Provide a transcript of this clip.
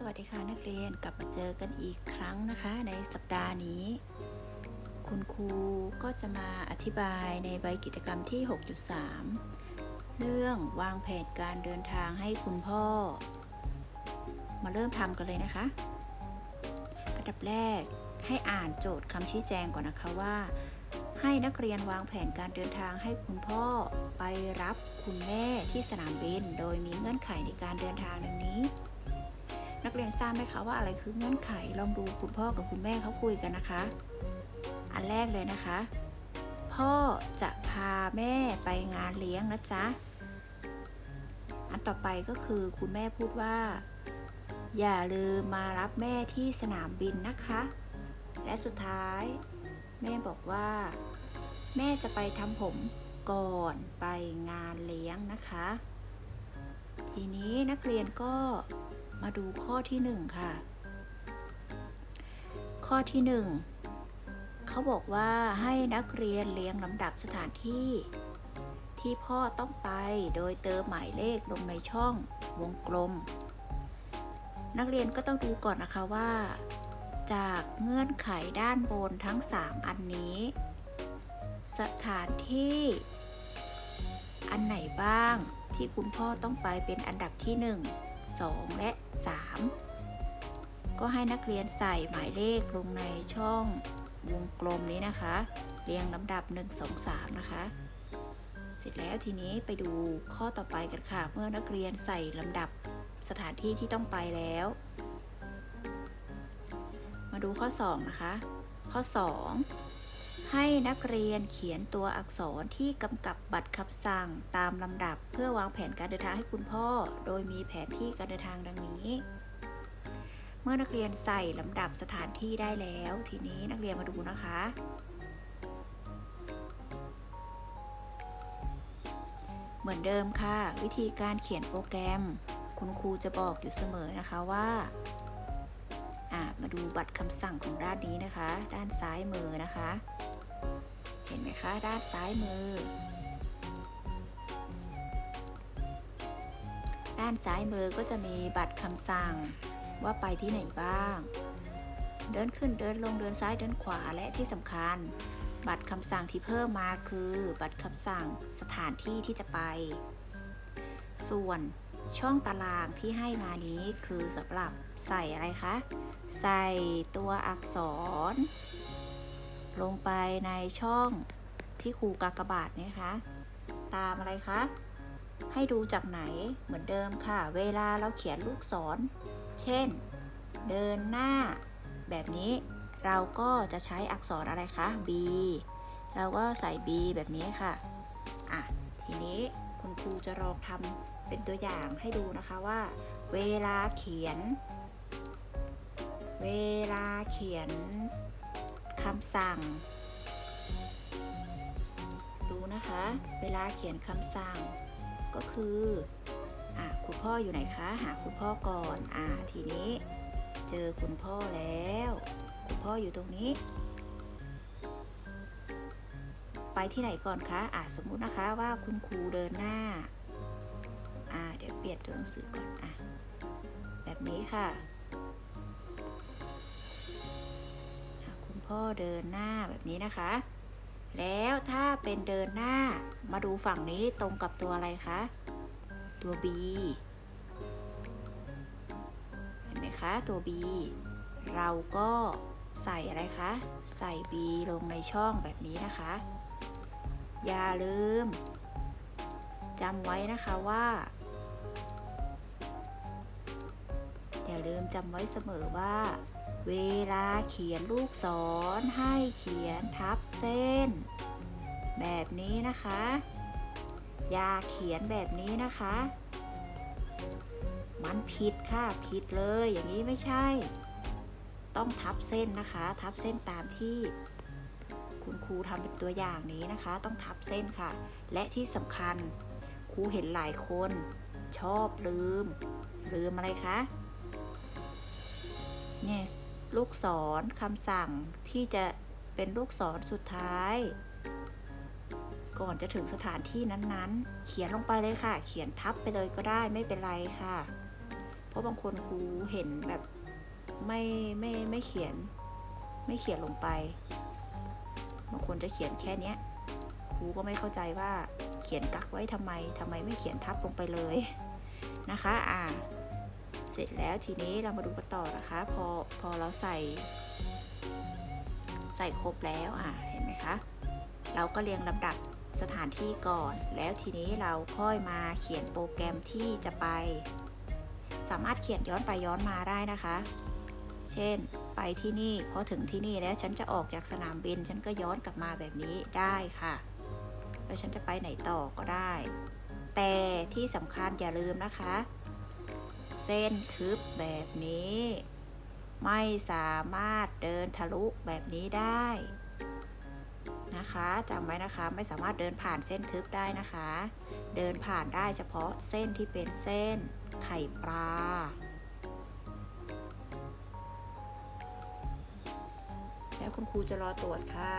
สวัสดีค่ะนักเรียนกลับมาเจอกันอีกครั้งนะคะ ในสัปดาห์นี้ คุณครูก็จะมาอธิบายในใบกิจกรรมที่ 6.3 เรื่องวางแผนการเดินทางให้คุณพ่อ มาเริ่มทำกันเลยนะคะ อันดับแรกให้อ่านโจทย์คำชี้แจงก่อนนะคะว่า ให้นักเรียนวางแผนการเดินทางให้คุณพ่อไปรับคุณแม่ที่สนามบิน โดยมีเงื่อนไขในการเดินทางดังนี้ นักเรียนทราบไหมคะว่าอะไรคือเงื่อนไขลองดูคุณพ่อกับคุณแม่เขาคุยกันนะคะ อันแรกเลยนะคะ พ่อจะพาแม่ไปงานเลี้ยงนะจ๊ะอันต่อไปก็คือคุณแม่พูดว่า อย่าลืมมารับแม่ที่สนามบินนะคะ และสุดท้าย แม่บอกว่า แม่จะไปทำผมก่อนไปงานเลี้ยงนะคะ ทีนี้นักเรียนก็ มาดูข้อที่หนึ่งค่ะ ข้อที่หนึ่งเขาบอกว่าให้นักเรียนเรียงลำดับสถานที่ ที่พ่อต้องไปโดยเติมหมายเลขลงในช่องวงกลม นักเรียนก็ต้องดูก่อนนะคะว่า จากเงื่อนไขด้านบนทั้ง 3 อันนี้ สถานที่ อันไหนบ้างที่คุณพ่อต้องไปเป็นอันดับที่ 1 2 และ 3 ก็ให้นักเรียนใส่หมายเลขลงในช่องวงกลมนี้นะคะ เรียงลำดับ 1 2 3 นะคะ เสร็จแล้วทีนี้ไปดูข้อต่อไปกันค่ะ เมื่อนักเรียนใส่ลำดับสถานที่ที่ต้องไปแล้ว มาดูข้อ 2 นะคะ ข้อ 2 ให้นักเรียนเขียนตัวอักษรที่กำกับบัตรคำสั่งตามลำดับ เพื่อวางแผนการเดินทางให้คุณพ่อ โดยมีแผนที่การเดินทางดังนี้ เมื่อนักเรียนใส่ลำดับสถานที่ได้แล้ว ทีนี้นักเรียนมาดูนะคะ เหมือนเดิมค่ะ วิธีการเขียนโปรแกรม คุณครูจะบอกอยู่เสมอนะคะว่ามาดูบัตรคำสั่งของด้านนี้นะคะ ด้านซ้ายมือนะคะ เห็นไหมคะ ด้านซ้ายมือ ด้านซ้ายมือก็จะมีบัตรคำสั่งว่าไปที่ไหนบ้าง เดินขึ้นเดินลงเดินซ้ายเดินขวาและที่สำคัญ บัตรคำสั่งที่เพิ่มมาคือ บัตรคำสั่งสถานที่ที่จะไป ส่วนช่องตารางที่ให้มานี้คือสำหรับใส่อะไรคะ ใส่ตัวอักษร ลงไปในช่องที่ครูกากบาทเนี่ยคะ ตามอะไรคะ ให้ดูจากไหนเหมือนเดิมค่ะ เวลาเราเขียนลูกศร เช่น เดินหน้า แบบนี้เราก็จะใช้อักษรอะไรคะ B เราก็ใส่ B แบบนี้ค่ะ อะ ทีนี้คุณครูจะลองทำเป็นตัวอย่างให้ดูนะคะว่า เวลาเขียน เวลาเขียน คำสั่ง ดูนะคะ เวลาเขียนคำสั่ง ก็คืออะคุณพ่ออยู่ไหนคะ หาคุณพ่อก่อนอะทีนี้ เจอคุณพ่อแล้ว คุณพ่ออยู่ตรงนี้ ไปที่ไหนก่อนคะอะสมมุตินะคะว่าคุณครูเดินหน้าอ่าเดี๋ยวเปลี่ยนตัวหนังสือก่อนอะแบบนี้ค่ะ อะคุณพ่อเดินหน้าแบบนี้นะคะ แล้วถ้าเป็นเดินหน้ามาดูฝั่งนี้ตรงกับตัวอะไรคะ ตัว B เห็นไหมคะตัว B เราก็ใส่อะไรคะ ใส่ B ลงในช่องแบบนี้นะคะ อย่าลืมจำไว้นะคะว่า อย่าลืมจำไว้เสมอว่า เวลาเขียนลูกศรให้เขียนทับเส้น แบบนี้นะคะ อย่าเขียนแบบนี้นะคะ มันผิดค่ะผิดเลยอย่างนี้ไม่ใช่ ต้องทับเส้นนะคะ ทับเส้นตามที่คุณครูทำเป็นตัวอย่างนี้นะคะ ต้องทับเส้นค่ะ และที่สำคัญครูเห็นหลายคนชอบลืม ลืมอะไรคะเนี่ย ลูกศรคำสั่งที่จะเป็นลูกศรสุดท้าย ก่อนจะถึงสถานที่นั้นๆ เขียนลงไปเลยค่ะ เขียนทับไปเลยก็ได้ไม่เป็นไรค่ะ เพราะบางคนครูเห็นแบบไม่ไม่ไม่เขียน ไม่เขียนลงไป บางคนจะเขียนแค่เนี้ยครูก็ไม่เข้าใจว่าเขียนกักไว้ทำไมทำไมไม่เขียนทับลงไปเลยนะคะ อ่า สร็จแล้วทีนี้เรามาดูกันต่อนะคะ พอพอเราใส่ใส่ครบแล้วอะเห็นไหมคะ เราก็เรียงลำดับสถานที่ก่อน แล้วทีนี้เราค่อยมาเขียนโปรแกรมที่จะไป สามารถเขียนย้อนไปย้อนมาได้นะคะ เช่น ไปที่นี่พอถึงที่นี่แล้วฉันจะออกจากสนามบิน ฉันก็ย้อนกลับมาแบบนี้ได้ค่ะ แล้วฉันจะไปไหนต่อก็ได้ แต่ที่สำคัญอย่าลืมนะคะ เส้นทึบแบบนี้ ไม่สามารถเดินทะลุแบบนี้ได้นะคะจำไว้นะคะไม่สามารถเดินผ่านเส้นทึบได้นะคะ เดินผ่านได้เฉพาะเส้นที่เป็นเส้นไข่ปลาแล้วคุณครูจะรอตรวจค่ะ